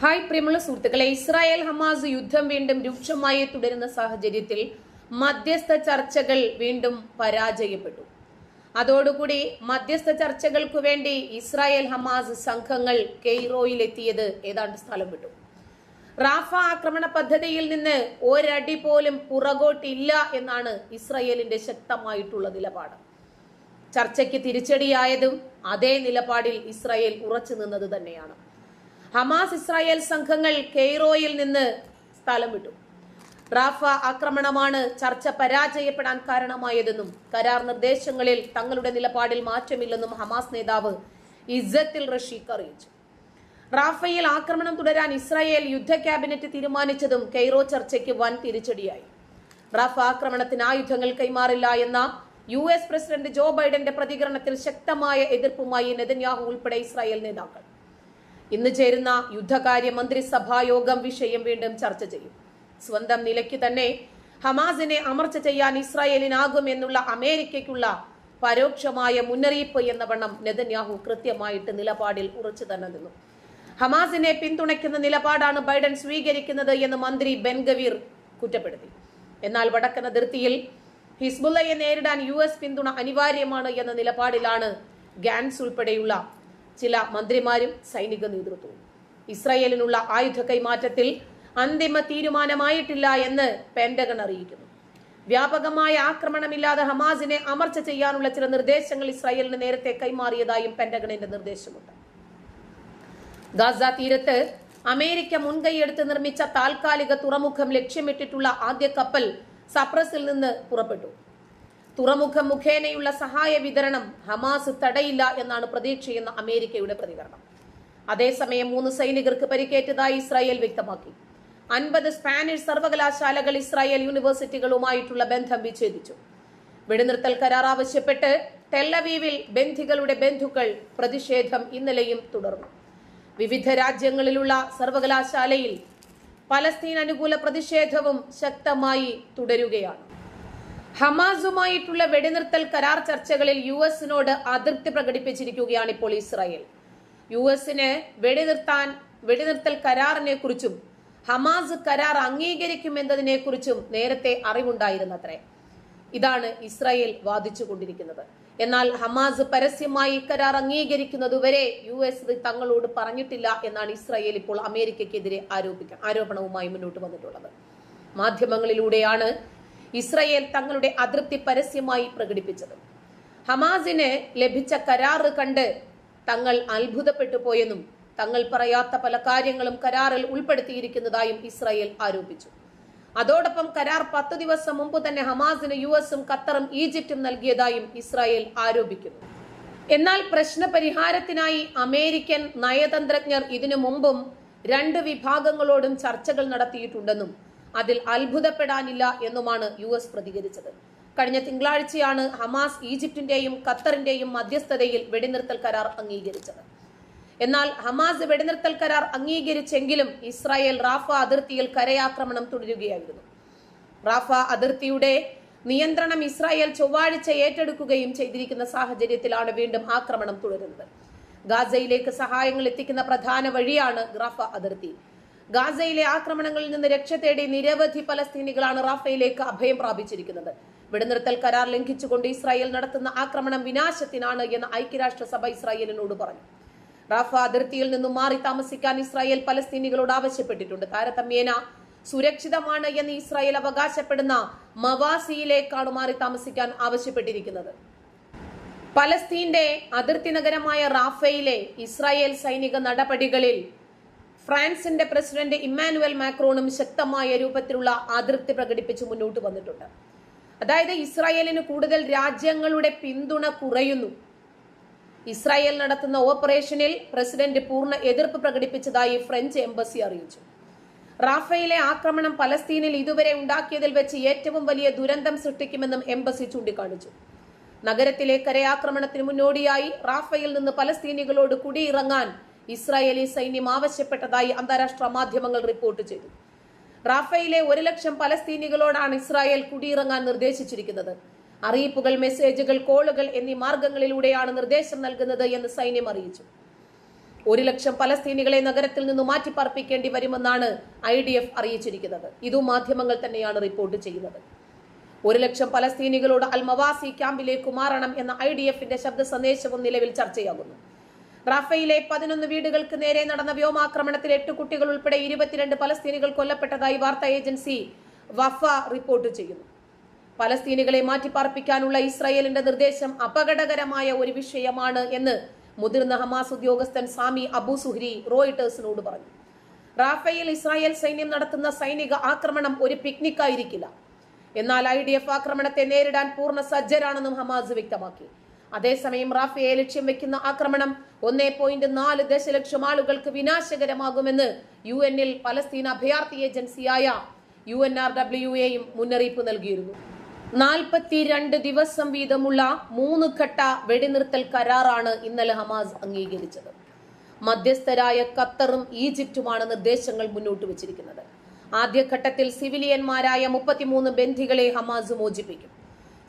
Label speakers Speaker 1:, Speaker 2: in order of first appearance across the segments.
Speaker 1: Hi പ്രിയമുള്ള സുഹൃത്തുക്കളെ Israel Hamas യുദ്ധം വീണ്ടും രൂക്ഷമായി തുടരുന്ന സാഹചര്യത്തിൽ മധ്യസ്ഥ ചർച്ചകൾ വീണ്ടും പരാജയപ്പെട്ടു. അതോടുകൂടി മധ്യസ്ഥ ചർച്ചകൾക്കു വേണ്ടി ഇസ്രായേൽ ഹമാസ് സംഘങ്ങൾ കെയ്റോയിലെത്തിയത് ഏതാണ്ട് സ്ഥലം വിട്ടു റാഫ ആക്രമണ പദ്ധതിയിൽ നിന്ന് ഒരടി പോലും പുറകോട്ടില്ല എന്നാണ് ഇസ്രായേലിന്റെ ശക്തമായിട്ടുള്ള നിലപാട്. ചർച്ചയ്ക്ക് തിരിച്ചടിയായതും അതേ നിലപാടിൽ ഇസ്രായേൽ ഉറച്ചു നിന്നത് തന്നെയാണ്. ഹമാസ് ഇസ്രായേൽ സംഘങ്ങൾ കെയ്റോയിൽ നിന്ന് സ്ഥലം വിട്ടു. റാഫ ആക്രമണമാണ് ചർച്ച പരാജയപ്പെടാൻ കാരണമായതെന്നും കരാർ നിർദ്ദേശങ്ങളിൽ തങ്ങളുടെ നിലപാടിൽ മാറ്റമില്ലെന്നും ഹമാസ് നേതാവ് ഇസത്തിൽ റഷീഖ് അറിയിച്ചു. റാഫയിൽ ആക്രമണം തുടരാൻ ഇസ്രായേൽ യുദ്ധ ക്യാബിനറ്റ് തീരുമാനിച്ചതും കെയ്റോ ചർച്ചയ്ക്ക് വൻ തിരിച്ചടിയായി. റാഫ ആക്രമണത്തിന് ആയുധങ്ങൾ കൈമാറില്ല എന്ന യു എസ് പ്രസിഡന്റ് ജോ ബൈഡന്റെ പ്രതികരണത്തിൽ ശക്തമായ എതിർപ്പുമായി നെതന്യാഹു ഉൾപ്പെടെ ഇസ്രായേൽ നേതാക്കൾ. ഇന്ന് ചേരുന്ന യുദ്ധകാര്യ മന്ത്രിസഭായോഗം വിഷയം വീണ്ടും ചർച്ച ചെയ്യും. സ്വന്തം നിലയ്ക്ക് തന്നെ ഹമാസിനെ അമർച്ച ചെയ്യാൻ ഇസ്രായേലിനാകും എന്നുള്ള അമേരിക്കയ്ക്കുള്ള പരോക്ഷമായ മുന്നറിയിപ്പ് എന്ന വണ്ണം നെതന്യാഹു കൃത്യമായിട്ട് നിലപാടിൽ ഉറച്ചു തന്നെ നിന്നു. ഹമാസിനെ പിന്തുണയ്ക്കുന്ന നിലപാടാണ് ബൈഡൻ സ്വീകരിക്കുന്നത് എന്ന് മന്ത്രി ബെൻഗവീർ കുറ്റപ്പെടുത്തി. എന്നാൽ വടക്കൻ അതിർത്തിയിൽ ഹിസ്ബുള്ളയെ നേരിടാൻ യു എസ് പിന്തുണ അനിവാര്യമാണ് എന്ന നിലപാടിലാണ് ഗാൻസ് ഉൾപ്പെടെയുള്ള ചില മന്ത്രിമാരും സൈനിക നേതൃത്വവും. ഇസ്രയേലിനുള്ള ആയുധ കൈമാറ്റത്തിൽ അന്തിമ തീരുമാനമായിട്ടില്ല എന്ന് പെൻഡകൺ അറിയിക്കുന്നു. വ്യാപകമായ ആക്രമണമില്ലാതെ ഹമാസിനെ അമർച്ച ചെയ്യാനുള്ള ചില നിർദ്ദേശങ്ങൾ ഇസ്രായേലിന് നേരത്തെ കൈമാറിയതായും പെൻഡഗണിന്റെ നിർദ്ദേശമുണ്ട്. ഗാസ തീരത്ത് അമേരിക്ക മുൻകൈയെടുത്ത് നിർമ്മിച്ച താൽക്കാലിക തുറമുഖം ലക്ഷ്യമിട്ടിട്ടുള്ള ആദ്യ കപ്പൽ സപ്രസിൽ നിന്ന് പുറപ്പെട്ടു. തുറമുഖം മുഖേനയുള്ള സഹായ വിതരണം ഹമാസ് തടയില്ല എന്നാണ് പ്രതീക്ഷയെന്ന അമേരിക്കയുടെ പ്രതികരണം. അതേസമയം മൂന്ന് സൈനികർക്ക് പരിക്കേറ്റതായി ഇസ്രായേൽ വ്യക്തമാക്കി. അൻപത് സ്പാനിഷ് സർവകലാശാലകൾ ഇസ്രായേൽ യൂണിവേഴ്സിറ്റികളുമായിട്ടുള്ള ബന്ധം വിച്ഛേദിച്ചു. വെടിനിർത്തൽ കരാർ ആവശ്യപ്പെട്ട് ടെല്ലവീവിൽ ബന്ധികളുടെ ബന്ധുക്കൾ പ്രതിഷേധം ഇന്നലെയും തുടർന്നു. വിവിധ രാജ്യങ്ങളിലുള്ള സർവകലാശാലയിൽ പലസ്തീൻ അനുകൂല പ്രതിഷേധവും ശക്തമായി തുടരുകയാണ്. ഹമാസുമായിട്ടുള്ള വെടിനിർത്തൽ കരാർ ചർച്ചകളിൽ യു എസിനോട് അതൃപ്തി പ്രകടിപ്പിച്ചിരിക്കുകയാണ് ഇപ്പോൾ ഇസ്രായേൽ. യു എസിന് വെടിനിർത്താൻ വെടിനിർത്തൽ കരാറിനെ കുറിച്ചും ഹമാസ് കരാർ അംഗീകരിക്കുമെന്നതിനെ കുറിച്ചും നേരത്തെ അറിവുണ്ടായിരുന്നത്രേ. ഇതാണ് ഇസ്രായേൽ വാദിച്ചുകൊണ്ടിരിക്കുന്നത്. എന്നാൽ ഹമാസ് പരസ്യമായി കരാർ അംഗീകരിക്കുന്നതുവരെ യു എസ് തങ്ങളോട് പറഞ്ഞിട്ടില്ല എന്നാണ് ഇസ്രായേൽ ഇപ്പോൾ അമേരിക്കയ്ക്കെതിരെ ആരോപിക്ക ആരോപണവുമായി മുന്നോട്ട് വന്നിട്ടുള്ളത്. മാധ്യമങ്ങളിലൂടെയാണ് ഇസ്രായേൽ തങ്ങളുടെ അതിർത്തി പരസ്യമായി പ്രകടിപ്പിച്ചത്. ഹമാസിന് ലഭിച്ച കരാറ് കണ്ട് തങ്ങൾ അത്ഭുതപ്പെട്ടു പോയെന്നും തങ്ങൾ പറയാത്ത പല കാര്യങ്ങളും കരാറിൽ ഉൾപ്പെടുത്തിയിരിക്കുന്നതായും ഇസ്രായേൽ ആരോപിച്ചു. അതോടൊപ്പം കരാർ പത്ത് ദിവസം മുമ്പ് തന്നെ ഹമാസിന് യു എസും ഖത്തറും ഈജിപ്തും നൽകിയതായും ഇസ്രായേൽ ആരോപിക്കുന്നു. എന്നാൽ പ്രശ്ന പരിഹാരത്തിനായി അമേരിക്കൻ നയതന്ത്രജ്ഞർ ഇതിനു മുമ്പും രണ്ട് വിഭാഗങ്ങളോടും ചർച്ചകൾ നടത്തിയിട്ടുണ്ടെന്നും അതിൽ അത്ഭുതപ്പെടാനില്ല എന്നുമാണ് യു എസ് പ്രതികരിച്ചത്. കഴിഞ്ഞ തിങ്കളാഴ്ചയാണ് ഹമാസ് ഈജിപ്തിന്റെയും ഖത്തറിന്റെയും മധ്യസ്ഥതയിൽ വെടിനിർത്തൽ കരാർ അംഗീകരിച്ചത്. എന്നാൽ ഹമാസ് വെടിനിർത്തൽ കരാർ അംഗീകരിച്ചെങ്കിലും ഇസ്രായേൽ റാഫ അതിർത്തിയിൽ കരയാക്രമണം തുടരുകയായിരുന്നു. റാഫ അതിർത്തിയുടെ നിയന്ത്രണം ഇസ്രായേൽ ചൊവ്വാഴ്ച ഏറ്റെടുക്കുകയും ചെയ്തിരിക്കുന്ന സാഹചര്യത്തിലാണ് വീണ്ടും ആക്രമണം തുടരുന്നത്. ഗാസയിലേക്ക് സഹായങ്ങൾ എത്തിക്കുന്ന പ്രധാന വഴിയാണ് റാഫ അതിർത്തി. ഗാസയിലെ ആക്രമണങ്ങളിൽ നിന്ന് രക്ഷ തേടി നിരവധി പലസ്തീനികളാണ് റാഫയിലേക്ക് അഭയം പ്രാപിച്ചിരിക്കുന്നത്. വെടിനിർത്തൽ കരാർ ലംഘിച്ചുകൊണ്ട് ഇസ്രായേൽ നടത്തുന്ന ആക്രമണം വിനാശത്തിനാണ് എന്ന് ഐക്യരാഷ്ട്രസഭ ഇസ്രായേലിനോട് പറഞ്ഞു. റാഫ അതിർത്തിയിൽ നിന്നും മാറി താമസിക്കാൻ ഇസ്രായേൽ പലസ്തീനികളോട് ആവശ്യപ്പെട്ടിട്ടുണ്ട്. താരതമ്യേന സുരക്ഷിതമാണ് എന്ന് ഇസ്രായേൽ അവകാശപ്പെടുന്ന മവാസിയിലേക്കാണ് മാറി താമസിക്കാൻ ആവശ്യപ്പെട്ടിരിക്കുന്നത്. പലസ്തീന്റെ അതിർത്തി നഗരമായ റാഫയിലെ ഇസ്രായേൽ സൈനിക നടപടികളിൽ ഫ്രാൻസിന്റെ പ്രസിഡന്റ് ഇമ്മാനുവൽ മാക്രോണും ശക്തമായ രൂപത്തിലുള്ള അതൃപ്തി പ്രകടിപ്പിച്ച് മുന്നോട്ട് വന്നിട്ടുണ്ട്. അതായത് ഇസ്രായേലിന് കൂടുതൽ രാജ്യങ്ങളുടെ പിന്തുണ കുറയുന്നു. ഇസ്രായേൽ നടത്തുന്ന ഓപ്പറേഷനിൽ പ്രസിഡന്റ് പൂർണ എതിർപ്പ് പ്രകടിപ്പിച്ചതായി ഫ്രഞ്ച് എംബസി അറിയിച്ചു. റാഫയിലെ ആക്രമണം പലസ്തീനിൽ ഇതുവരെ ഉണ്ടാക്കിയതിൽ വെച്ച് ഏറ്റവും വലിയ ദുരന്തം സൃഷ്ടിക്കുമെന്നും എംബസി ചൂണ്ടിക്കാണിച്ചു. നഗരത്തിലെ കരയാക്രമണത്തിന് മുന്നോടിയായി റാഫയിൽ നിന്ന് പലസ്തീനികളോട് കുടിയിറങ്ങാൻ ഇസ്രായേലി സൈന്യം ആവശ്യപ്പെട്ടതായി അന്താരാഷ്ട്ര മാധ്യമങ്ങൾ റിപ്പോർട്ട് ചെയ്തു. റാഫയിലെ ഒരു ലക്ഷം പലസ്തീനികളോടാണ് ഇസ്രായേൽ കുടിയിറങ്ങാൻ നിർദ്ദേശിച്ചിരിക്കുന്നത്. അറിയിപ്പുകൾ മെസ്സേജുകൾ കോളുകൾ എന്നീ മാർഗങ്ങളിലൂടെയാണ് നിർദ്ദേശം നൽകുന്നത് എന്ന് സൈന്യം അറിയിച്ചു. ഒരു ലക്ഷം പലസ്തീനികളെ നഗരത്തിൽ നിന്ന് മാറ്റിപ്പാർപ്പിക്കേണ്ടി വരുമെന്നാണ് ഐ ഡി എഫ് അറിയിച്ചിരിക്കുന്നത്. ഇതും മാധ്യമങ്ങൾ തന്നെയാണ് റിപ്പോർട്ട് ചെയ്യുന്നത്. ഒരു ലക്ഷം പലസ്തീനികളോട് അൽമവാസി ക്യാമ്പിലേക്ക് മാറണം എന്ന ഐ ഡി എഫിന്റെ ശബ്ദ സന്ദേശവും നിലവിൽ ചർച്ചയാകുന്നു. റാഫയിലെ പതിനൊന്ന് വീടുകൾക്ക് നേരെ നടന്ന വ്യോമാക്രമണത്തിൽ എട്ട് കുട്ടികൾ ഉൾപ്പെടെ ഇരുപത്തിരണ്ട് പലസ്തീനികൾ കൊല്ലപ്പെട്ടതായി വാർത്താ ഏജൻസി വഫ റിപ്പോർട്ട് ചെയ്യുന്നു. പലസ്തീനികളെ മാറ്റിപ്പാർപ്പിക്കാനുള്ള ഇസ്രായേലിന്റെ നിർദ്ദേശം അപകടകരമായ ഒരു വിഷയമാണ് എന്ന് മുതിർന്ന ഹമാസ് ഉദ്യോഗസ്ഥൻ സാമി അബു സുഹ്രി റോയിട്ടേഴ്സിനോട് പറഞ്ഞു. റാഫയിൽ ഇസ്രായേൽ സൈന്യം നടത്തുന്ന സൈനിക ആക്രമണം ഒരു പിക്നിക് ആയിരിക്കില്ല എന്നാൽ ഐ ആക്രമണത്തെ നേരിടാൻ പൂർണ സജ്ജരാണെന്നും ഹമാസ് വ്യക്തമാക്കി. അതേസമയം റാഫിയെ ലക്ഷ്യം വെക്കുന്ന ആക്രമണം ഒന്നേ പോയിന്റ് നാല് ദശലക്ഷം ആളുകൾക്ക് വിനാശകരമാകുമെന്ന് യു എന്നിൽ പലസ്തീൻ അഭയാർത്ഥി ഏജൻസിയായ യു എൻ ആർ ഡബ്ല്യു എയും മുന്നറിയിപ്പ് നൽകിയിരുന്നു. നാൽപ്പത്തിരണ്ട് ദിവസം വീതമുള്ള മൂന്ന് ഘട്ട വെടിനിർത്തൽ കരാറാണ് ഇന്നലെ ഹമാസ് അംഗീകരിച്ചത്. മധ്യസ്ഥരായ ഖത്തറും ഈജിപ്തുമാണ് നിർദ്ദേശങ്ങൾ മുന്നോട്ട് വച്ചിരിക്കുന്നത്. ആദ്യഘട്ടത്തിൽ സിവിലിയന്മാരായ മുപ്പത്തിമൂന്ന് ബന്ധികളെ ഹമാസ് മോചിപ്പിക്കും.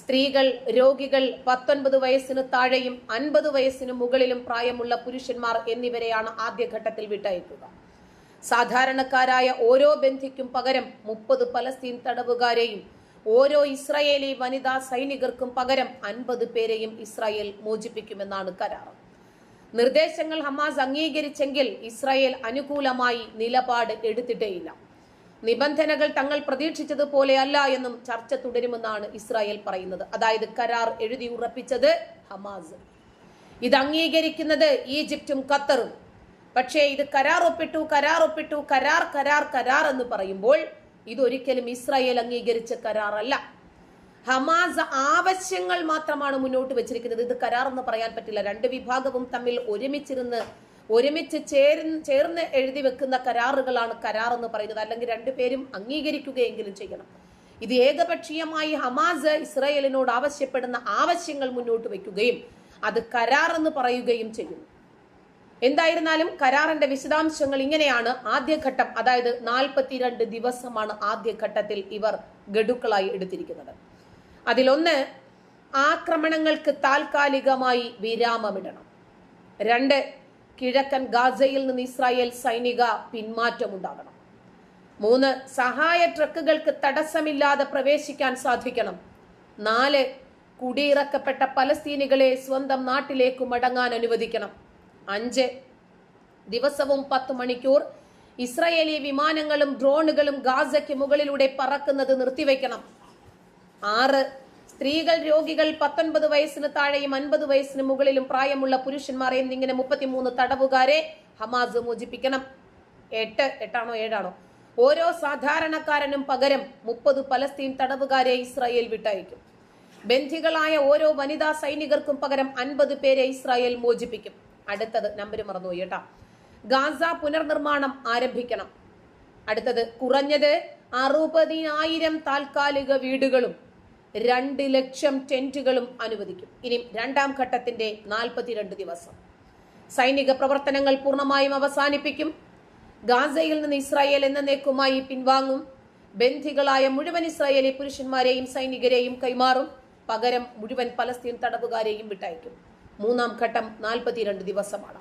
Speaker 1: സ്ത്രീകൾ രോഗികൾ പത്തൊൻപത് വയസ്സിന് താഴെയും അൻപത് വയസ്സിന് മുകളിലും പ്രായമുള്ള പുരുഷന്മാർ എന്നിവരെയാണ് ആദ്യഘട്ടത്തിൽ വിട്ടയക്കുക. സാധാരണക്കാരായ ഓരോ ബന്ധിക്കും പകരം മുപ്പത് പലസ്തീൻ തടവുകാരെയും ഓരോ ഇസ്രായേലി വനിതാ സൈനികർക്കും പകരം അൻപത് പേരെയും ഇസ്രായേൽ മോചിപ്പിക്കുമെന്നാണ് കരാർ. നിർദ്ദേശങ്ങൾ ഹമാസ് അംഗീകരിച്ചെങ്കിൽ ഇസ്രായേൽ അനുകൂലമായി നിലപാട് എടുത്തിട്ടേയില്ല. നിബന്ധനകൾ തങ്ങൾ പ്രതീക്ഷിച്ചതുപോലെയല്ല എന്നും ചർച്ച തുടരുമെന്നാണ് ഇസ്രായേൽ പറയുന്നത്. അതായത് കരാർ എഴുതി ഉറപ്പിച്ചത് ഹമാസ്. ഇത് അംഗീകരിക്കുന്നത് ഈജിപ്തും ഖത്തറും. പക്ഷേ ഇത് കരാർ ഒപ്പിട്ടു കരാർ ഒപ്പിട്ടു കരാർ കരാർ കരാർ എന്ന് പറയുമ്പോൾ ഇതൊരിക്കലും ഇസ്രായേൽ അംഗീകരിച്ച കരാറല്ല. ഹമാസ് ആവശ്യങ്ങൾ മാത്രമാണ് മുന്നോട്ട് വെച്ചിരിക്കുന്നത്. ഇത് കരാർ എന്ന് പറയാൻ പറ്റില്ല. രണ്ട് വിഭാഗവും തമ്മിൽ ഒരുമിച്ചിരുന്ന് ഒരുമിച്ച് ചേർന്ന് ചേർന്ന് എഴുതി വെക്കുന്ന കരാറുകളാണ് കരാർ എന്ന് പറയുന്നത്. അല്ലെങ്കിൽ രണ്ടുപേരും അംഗീകരിക്കുകയെങ്കിലും ചെയ്യണം. ഇത് ഏകപക്ഷീയമായി ഹമാസ് ഇസ്രായേലിനോട് ആവശ്യപ്പെടുന്ന ആവശ്യങ്ങൾ മുന്നോട്ട് വയ്ക്കുകയും അത് കരാർ എന്ന് പറയുകയും ചെയ്യുന്നു എന്തായിരുന്നാലും കരാറിന്റെ വിശദാംശങ്ങൾ ഇങ്ങനെയാണ്. ആദ്യഘട്ടം അതായത് നാൽപ്പത്തിരണ്ട് ദിവസമാണ് ആദ്യഘട്ടത്തിൽ ഇവർ ഗഡുക്കളായി എടുത്തിരിക്കുന്നത്. അതിലൊന്ന് ആക്രമണങ്ങൾക്ക് താൽക്കാലികമായി വിരാമമിടണം. രണ്ട് കിഴക്കൻ ഗാസയിൽ നിന്ന് ഇസ്രായേൽ സൈനിക പിന്മാറ്റമുണ്ടാകണം. മൂന്ന് സഹായ ട്രക്കുകൾക്ക് തടസ്സമില്ലാതെ പ്രവേശിക്കാൻ സാധിക്കണം. നാല് കുടിയിറക്കപ്പെട്ട പലസ്തീനികളെ സ്വന്തം നാട്ടിലേക്ക് മടങ്ങാൻ അനുവദിക്കണം. അഞ്ച് ദിവസവും പത്ത് മണിക്കൂർ ഇസ്രായേലി വിമാനങ്ങളും ഡ്രോണുകളും ഗാസയ്ക്ക് മുകളിലൂടെ പറക്കുന്നത് നിർത്തിവെക്കണം ആറ് സ്ത്രീകൾ രോഗികൾ പത്തൊൻപത് വയസ്സിന് താഴെയും അൻപത് വയസ്സിന് മുകളിലും പ്രായമുള്ള പുരുഷന്മാർ എന്നിങ്ങനെ മുപ്പത്തിമൂന്ന് തടവുകാരെ ഹമാസ് മോചിപ്പിക്കണം. എട്ട് എട്ടാണോ ഏഴാണോ? ഓരോ സാധാരണക്കാരനും പകരം മുപ്പത് പലസ്തീൻ തടവുകാരെ ഇസ്രായേൽ വിട്ടയക്കും. ബന്ധികളായ ഓരോ വനിതാ സൈനികർക്കും പകരം അൻപത് പേരെ ഇസ്രായേൽ മോചിപ്പിക്കും. അടുത്തത് നമ്പർ മറന്നുപോയി കേട്ടാ. ഗാസ പുനർനിർമ്മാണം ആരംഭിക്കണം. അടുത്തത് കുറഞ്ഞത് അറുപതിനായിരം താൽക്കാലിക വീടുകളും രണ്ട് ലക്ഷം ടെന്റുകളും അനുവദിക്കും. ഇനി രണ്ടാം ഘട്ടത്തിന്റെ നാൽപ്പത്തിരണ്ട് ദിവസം. സൈനിക പ്രവർത്തനങ്ങൾ പൂർണമായും അവസാനിപ്പിക്കും. ഗാസയിൽ നിന്ന് ഇസ്രായേൽ എന്നേക്കുമായി പിൻവാങ്ങും. ബന്ധികളായ മുഴുവൻ ഇസ്രായേലി പുരുഷന്മാരെയും സൈനികരെയും കൈമാറും. പകരം മുഴുവൻ പലസ്തീൻ തടവുകാരെയും വിട്ടയക്കും. മൂന്നാം ഘട്ടം നാൽപ്പത്തിരണ്ട് ദിവസമാണ്.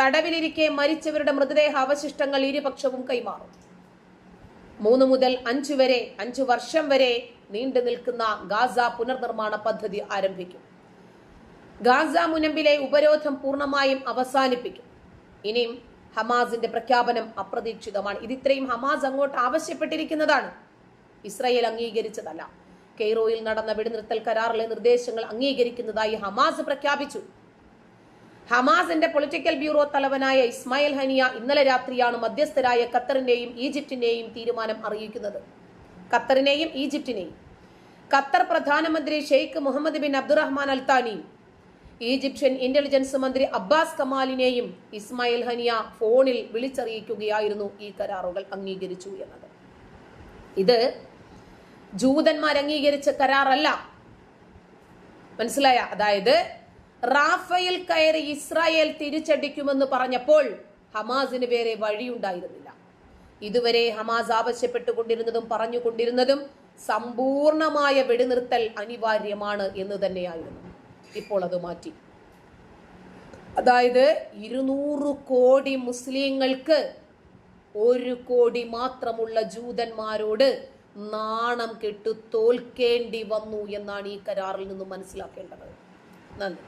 Speaker 1: തടവിലിരിക്കെ മരിച്ചവരുടെ മൃതദേഹ അവശിഷ്ടങ്ങൾ ഇരുപക്ഷവും കൈമാറും. മൂന്ന് മുതൽ അഞ്ചു വരെ അഞ്ചു വർഷം വരെ നീണ്ടു നിൽക്കുന്ന ഗാസ പുനർനിർമ്മാണ പദ്ധതി ആരംഭിക്കും. ഗാസ മുനമ്പിലെ ഉപരോധം പൂർണമായും അവസാനിപ്പിക്കും. ഇനിയും ഹമാസിന്റെ പ്രഖ്യാപനം അപ്രതീക്ഷിതമാണ്. ഇത് ഇത്രയും ഹമാസ് അങ്ങോട്ട് ആവശ്യപ്പെട്ടിരിക്കുന്നതാണ്. ഇസ്രയേൽ അംഗീകരിച്ചതല്ല. കെയ്റോയിൽ നടന്ന വെടിനിർത്തൽ കരാറിലെ നിർദ്ദേശങ്ങൾ അംഗീകരിക്കുന്നതായി ഹമാസ് പ്രഖ്യാപിച്ചു. ഹമാസിന്റെ പൊളിറ്റിക്കൽ ബ്യൂറോ തലവനായ ഇസ്മായിൽ ഹനിയ ഇന്നലെ രാത്രിയാണ് മധ്യസ്ഥരായ ഖത്തറിന്റെയും ഈജിപ്തിന്റെയും തീരുമാനം അറിയിക്കുന്നത്. ഖത്തറിനെയും ഈജിപ്തിനെയും. ഖത്തർ പ്രധാനമന്ത്രി ഷെയ്ഖ് മുഹമ്മദ് ബിൻ അബ്ദുറഹ്മാൻ അൽത്താനിയും ഈജിപ്ഷ്യൻ ഇന്റലിജൻസ് മന്ത്രി അബ്ബാസ് കമാലിനെയും ഇസ്മായിൽ ഹനിയ ഫോണിൽ വിളിച്ചറിയിക്കുകയായിരുന്നു ഈ കരാറുകൾ അംഗീകരിച്ചു എന്നത്. ഇത് ജൂതന്മാർ അംഗീകരിച്ച കരാറല്ല. മനസ്സിലായ? അതായത് റാഫയിൽ കയറി ഇസ്രായേൽ തിരിച്ചടിക്കുമെന്ന് പറഞ്ഞപ്പോൾ ഹമാസിന് വേറെ വഴിയുണ്ടായിരുന്നില്ല. ഇതുവരെ ഹമാസ് ആവശ്യപ്പെട്ടുകൊണ്ടിരുന്നതും പറഞ്ഞുകൊണ്ടിരുന്നതും സമ്പൂർണമായ വെടിനിർത്തൽ അനിവാര്യമാണ് എന്ന് തന്നെയായിരുന്നു. ഇപ്പോൾ അത് മാറ്റി. അതായത് ഇരുന്നൂറ് കോടി മുസ്ലിങ്ങൾക്ക് ഒരു കോടി മാത്രമുള്ള ജൂതന്മാരോട് നാണം കെട്ടു തോൽക്കേണ്ടി വന്നു എന്നാണ് ഈ കരാറിൽ നിന്നും മനസ്സിലാക്കേണ്ടത്. നന്ദി.